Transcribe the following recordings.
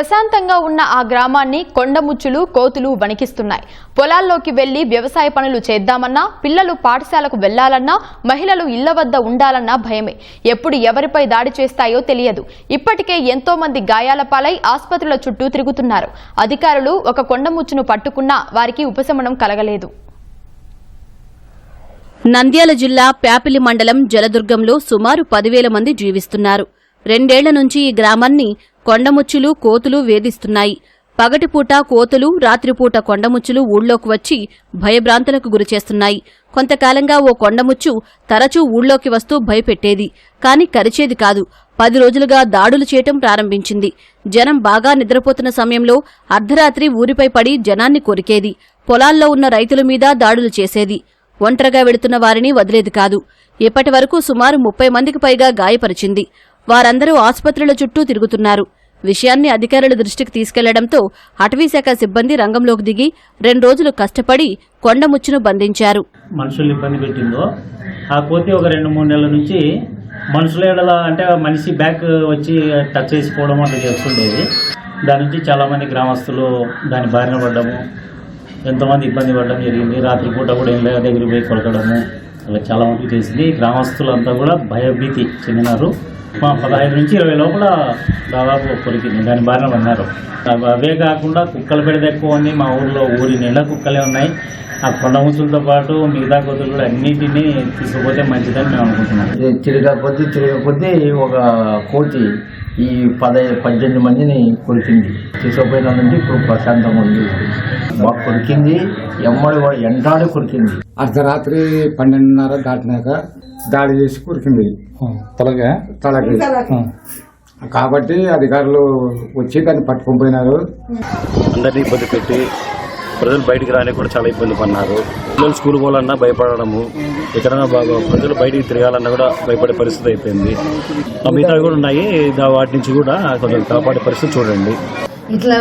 ప్రశాంతంగా ఉన్న ఆ గ్రామాన్ని కొండముచ్చులు కోతులు వణికిస్తున్నాయి. పొలాల్లోకి వెళ్ళి వ్యవసాయ పనులు చేద్దామన్నా పిల్లలు పాఠశాలకు వెళ్ళాలన్నా మహిళలు ఇళ్ళ వద్ద ఉండాలన్నా భయమే. ఎప్పుడు ఎవరిపై దాడి చేస్తాయో తెలియదు. ఇప్పటికే ఎంతో మంది గాయాల పాలై ఆసుపత్రుల చుట్టూ తిరుగుతున్నారు. అధికారులు ఒక కొండముచ్చును పట్టుకున్నా వారికి ఉపశమనం కలగలేదు. నంద్యాల జిల్లా ప్యాపిలి మండలం జలదుర్గంలో సుమారు పదివేల మంది జీవిస్తున్నారు. రెండేళ్ళ నుంచి ఈ గ్రామాన్ని కొండముచ్చులు కోతులు వేధిస్తున్నాయి. పగటిపూట కోతులు రాత్రిపూట కొండముచ్చులు ఊళ్ళోకి వచ్చి భయభ్రాంతులకు గురిచేస్తున్నాయి. కొంతకాలంగా ఓ కొండముచ్చు తరచూ ఊళ్ళోకి వస్తూ భయపెట్టేది. కాని కరిచేది కాదు. పది రోజులుగా దాడులు చేయటం ప్రారంభించింది. జనం బాగా నిద్రపోతున్న సమయంలో అర్ధరాత్రి ఊరిపై పడి జనాన్ని కొరికేది. పొలాల్లో ఉన్న రైతుల మీద దాడులు చేసేది. ఒంటరిగా వెళుతున్న వారిని వదిలేది కాదు. ఇప్పటి వరకు సుమారు ముప్పై మందికి పైగా గాయపరిచింది. వారందరూ ఆసుపత్రుల చుట్టూ తిరుగుతున్నారు. విషయాన్ని అధికారుల దృష్టికి తీసుకెళ్ళడంతో అటవీశాఖ సిబ్బంది రంగంలోకి దిగి రెండు రోజులు కష్టపడి కొండముచ్చును బంధించారు. మనుషులు ఇబ్బంది పెట్టిందో? ఆ కోతి ఒక రెండు మూడు నెలల నుంచి మనుషుల ఎడల అంటే మనిషి బ్యాక్ వచ్చి టచ్ చేసుకోవడం అట్లా చేస్తుండేది. దాని నుంచి చాలామంది గ్రామస్తులు దాని బారిన పడ్డము ఎంతోమంది ఇబ్బంది పడడం జరిగింది. రాత్రిపూట కూడా ఇళ్ళ దగ్గర పోయి కొడకడము అలా చాలా మంది చేసింది గ్రామస్తులంతా కూడా భయభీతి చెందినారు. పదహైదు నుంచి ఇరవై లోపల దాదాపు కొరికింది దాని బారిన పడినారు. అవే కాకుండా కుక్కల పెడితే ఎక్కువ ఉంది. మా ఊర్లో ఊరి నిండా కుక్కలే ఉన్నాయి. ఆ కొండ పాటు మిగతా కొద్దులు కూడా అన్నిటినీ తీసుకుపోతే మంచిదని మేము అనుకుంటున్నాం. తిరగకపోతే తిరగకపోతే ఒక కోతి ఈ పదహైదు పద్దెనిమిది మందిని కొరికింది. తీసుకుపోయినందుకు ఇప్పుడు ప్రశాంతంగా ఉంది. మాకు కొరికింది ఎమ్మడి కూడా కొరికింది. అర్ధరాత్రి పన్నెండున్నర దాటినాక దాడి చేసి కురికింది. తలగా తలకి? కాబట్టి అధికారులు వచ్చి దాన్ని పట్టుకొని పోయినారు. అందరినీ ఇబ్బంది పెట్టి ప్రజలు బయటికి రాని కూడా చాలా ఇబ్బంది పడినారు పిల్లలు స్కూల్ పోవాలన్నా భయపడము ఇతరంగా బాగా ప్రజలు బయటికి తిరగాలన్నా కూడా భయపడే పరిస్థితి అయిపోయింది. ఆ మిగతావి కూడా ఉన్నాయి. వాటి నుంచి కూడా కొంచెం కాపాడే పరిస్థితి చూడండి. ఇట్లా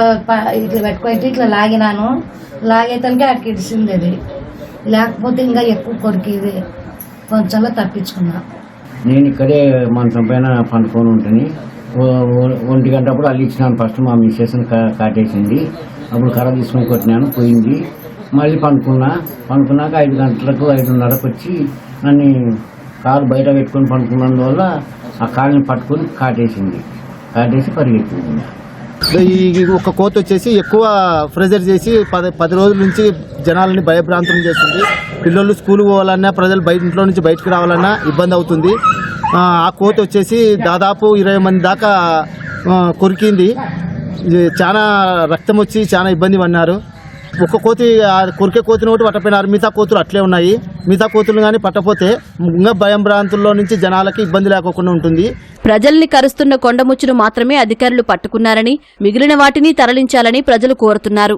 ఇట్లా పెట్టుకొని ఇట్లా లాగినాను. లాగేతలకి అక్కడికి ఇడిసింది అది లేకపోతే ఇంకా ఎక్కువ కొరికేది. కొంచెంలో తప్పించుకున్నా. నేను ఇక్కడే మంచం పైన పండుకొని ఉంటుంది ఒంటి గంట అప్పుడు అల్లి ఇచ్చినాను. ఫస్ట్ మా మిస్సెస్ కాటేసింది. అప్పుడు కర్ర తీసుకొని కొట్టినాను. పోయింది. మళ్ళీ పండుకున్నా పండుకున్నాక ఐదు గంటలకు ఐదున్నరకు వచ్చి నన్ను కాలు బయట పెట్టుకొని పండుకున్నందువల్ల ఆ కాలుని పట్టుకొని కాటేసింది. కాటేసి పరిగెత్తింది. ఈ ఒక కోత వచ్చేసి ఎక్కువ ప్రెజర్ చేసి పది పది రోజుల నుంచి జనాలని భయభ్రాంతం చేస్తుంది. పిల్లలు స్కూల్ పోవాలన్నా ప్రజలు బయట ఇంట్లో నుంచి బయటకు రావాలన్నా ఇబ్బంది అవుతుంది. ఆ కోత వచ్చేసి దాదాపు ఇరవై మంది దాకా కొరికింది. ఇది చాలా రక్తం వచ్చి చాలా ఇబ్బంది పడినారు. ఒక్క కోతి కురికే కొరికే కోతిని ఒకటి పట్టపోయినారు. మిగతా కోతులు అట్లే ఉన్నాయి. మిగతా కోతులు కానీ పట్టపోతే ఇంకా భయం భ్రాంతుల్లో నుంచి జనాలకి ఇబ్బంది లేకుండా ఉంటుంది. ప్రజల్ని కరుస్తున్న కొండముచ్చును మాత్రమే అధికారులు పట్టుకున్నారని మిగిలిన వాటిని తరలించాలని ప్రజలు కోరుతున్నారు.